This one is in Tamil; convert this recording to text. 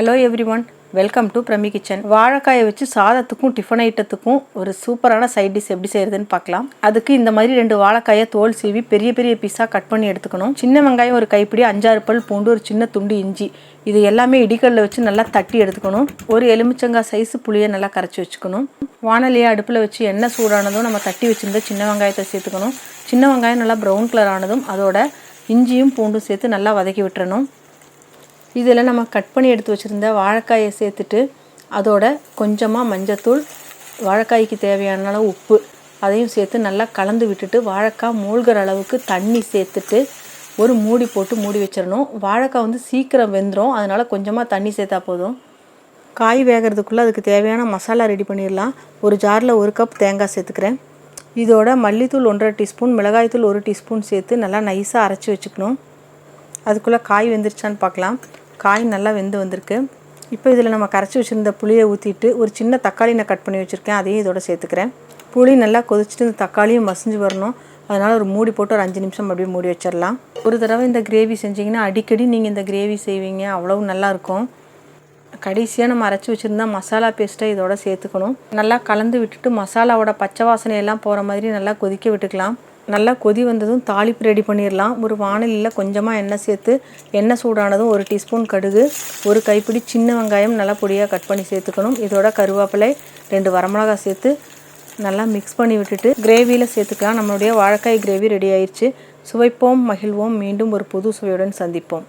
Hello every one welcome to Prami kitchen வாழைக்காயை வச்சு சாதத்துக்கும் டிஃபன் ஐட்டத்துக்கும் ஒரு சூப்பரான சைட் டிஷ் எப்படி செய்யறதுன்னு பார்க்கலாம். அதுக்கு இந்த மாதிரி ரெண்டு வாழைக்காயை தோல் சீவி பெரிய பெரிய பீஸாக கட் பண்ணி எடுத்துக்கணும். சின்ன வெங்காயம் ஒரு கைப்பிடி அஞ்சாறு பல் பூண்டு ஒரு சின்ன துண்டு இஞ்சி. இது எல்லாமே இடிக்கல்ல வச்சு நல்லா தட்டி எடுத்துக்கணும். ஒரு எலுமிச்சங்காய் சைஸ் புளியை நல்லா கரைச்சி வச்சுக்கணும். வானலியை அடுப்பில் வச்சு எண்ணெய் சூடானதும் நம்ம தட்டி வச்சுருந்த சின்ன வெங்காயத்தை சேர்த்துக்கணும். சின்ன வெங்காயம் நல்லா ப்ரௌன் கலர் ஆனதும் அதோட இஞ்சியும் பூண்டும் சேர்த்து நல்லா வதக்கி விட்டுறணும். இதில் நம்ம கட் பண்ணி எடுத்து வச்சுருந்த வாழைக்காயை சேர்த்துட்டு அதோட கொஞ்சமாக மஞ்சத்தூள் வாழைக்காய்க்கு தேவையான அளவு உப்பு அதையும் சேர்த்து நல்லா கலந்து விட்டுட்டு வாழைக்காய் மூழ்கிற அளவுக்கு தண்ணி சேர்த்துட்டு ஒரு மூடி போட்டு மூடி வச்சிடணும். வாழைக்காய் வந்து சீக்கிரம் வெந்துடும் அதனால் கொஞ்சமாக தண்ணி சேர்த்தா போதும். காய் வேகிறதுக்குள்ளே அதுக்கு தேவையான மசாலா ரெடி பண்ணிடலாம். ஒரு ஜாரில் ஒரு கப் தேங்காய் சேர்த்துக்கிறேன். இதோட மல்லித்தூள் ஒன்றரை டீஸ்பூன் மிளகாய்த்தூள் ஒரு டீஸ்பூன் சேர்த்து நல்லா நைஸாக அரைச்சி வச்சுக்கணும். அதுக்குள்ளே காய் வெந்துருச்சான்னு பார்க்கலாம். காய் நல்லா வெந்து வந்திருக்கு. இப்போ இதில் நம்ம கரைச்சி வச்சுருந்த புளியை ஊற்றிட்டு ஒரு சின்ன தக்காளி நான் கட் பண்ணி வச்சுருக்கேன். அதையும் இதோட சேர்த்துக்கிறேன். புளி நல்லா கொதிச்சுட்டு இந்த தக்காளியும் மசிஞ்சு வரணும். அதனால் ஒரு மூடி போட்டு ஒரு அஞ்சு நிமிஷம் அப்படியே மூடி வச்சிடலாம். ஒரு தடவை இந்த கிரேவி செஞ்சிங்கன்னா அடிக்கடி நீங்கள் இந்த கிரேவி செய்வீங்க. அவ்வளவு நல்லாயிருக்கும் கடைசியாக நம்ம அரைச்சி வச்சுருந்தா மசாலா பேஸ்ட்டை இதோட சேர்த்துக்கணும். நல்லா கலந்து விட்டுட்டு மசாலாவோட பச்சை வாசனையெல்லாம் போகிற மாதிரி நல்லா கொதிக்க விட்டுக்கலாம். நல்லா கொதி வந்ததும் தாளிப்பு ரெடி பண்ணிடலாம் ஒரு வானலியில் கொஞ்சமாக எண்ணெய் சேர்த்து எண்ணெய் சூடானதும் ஒரு டீஸ்பூன் கடுகு ஒரு கைப்பிடி சின்ன வெங்காயம் நல்லா பொடியாக கட் பண்ணி சேர்த்துக்கணும். இதோட கருவேப்பிலை ரெண்டு வரமிளகாய் சேர்த்து நல்லா மிக்ஸ் பண்ணி விட்டுட்டு கிரேவியில் சேர்த்துக்கலாம். நம்மளுடைய வாழைக்காய் கிரேவி ரெடி ஆயிடுச்சு சுவைப்போம் மகிழ்வோம். மீண்டும் ஒரு புது சுவையுடன் சந்திப்போம்.